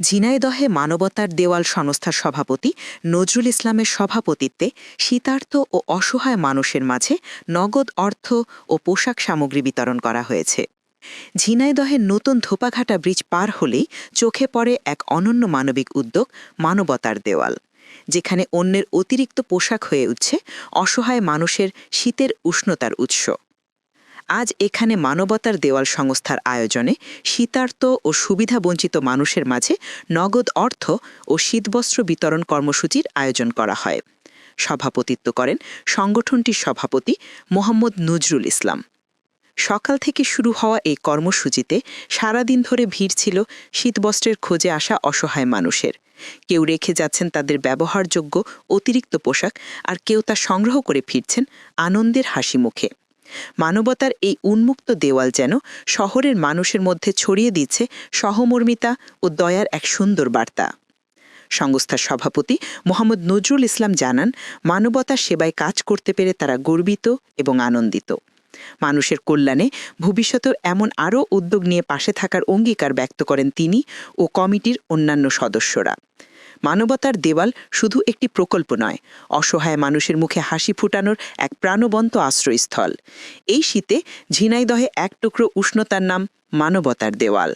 ঝিনাইদহে মানবতার দেওয়াল সংস্থার সভাপতি নজরুল ইসলামের সভাপতিত্বে শীতার্থ ও অসহায় মানুষের মাঝে নগদ অর্থ ও পোশাক সামগ্রী বিতরণ করা হয়েছে। ঝিনাইদহের নতুন ধোপাঘাটা ব্রিজ পার হলেই চোখে পড়ে এক অনন্য মানবিক উদ্যোগ মানবতার দেওয়াল, যেখানে অন্যের অতিরিক্ত পোশাক হয়ে উঠছে অসহায় মানুষের শীতের উষ্ণতার উৎস। আজ এখানে মানবতার দেওয়াল সংস্থার আয়োজনে শীতার্ত ও সুবিধাবঞ্চিত মানুষের মাঝে নগদ অর্থ ও শীতবস্ত্র বিতরণ কর্মসূচির আয়োজন করা হয়। সভাপতিত্ব করেন সংগঠনটির সভাপতি মোহাম্মদ নজরুল ইসলাম। সকাল থেকে শুরু হওয়া এই কর্মসূচিতে সারাদিন ধরে ভিড় ছিল শীতবস্ত্রের খোঁজে আসা অসহায় মানুষের। কেউ রেখে যাচ্ছেন তাদের ব্যবহারযোগ্য অতিরিক্ত পোশাক আর কেউ তা সংগ্রহ করে ফিরছেন আনন্দের হাসি মুখে। মানবতার এই উন্মুক্ত দেওয়াল যেন শহরের মানুষের মধ্যে ছড়িয়ে দিচ্ছে সহমর্মিতা ও দয়ার এক সুন্দর বার্তা। সংস্থার সভাপতি মোহাম্মদ নজরুল ইসলাম জানান, মানবতার সেবায় কাজ করতে পেরে তারা গর্বিত এবং আনন্দিত। মানুষের কল্যাণে ভবিষ্যতের এমন আরও উদ্যোগ নিয়ে পাশে থাকার অঙ্গীকার ব্যক্ত করেন তিনি ও কমিটির অন্যান্য সদস্যরা। মানবতার দেওয়াল শুধু একটি প্রকল্প নয়, অসহায় মানুষের মুখে হাসি ফুটানোর এক প্রাণবন্ত আশ্রয়স্থল। এই শীতে ঝিনাইদহে এক টুকরো উষ্ণতার নাম মানবতার দেওয়াল।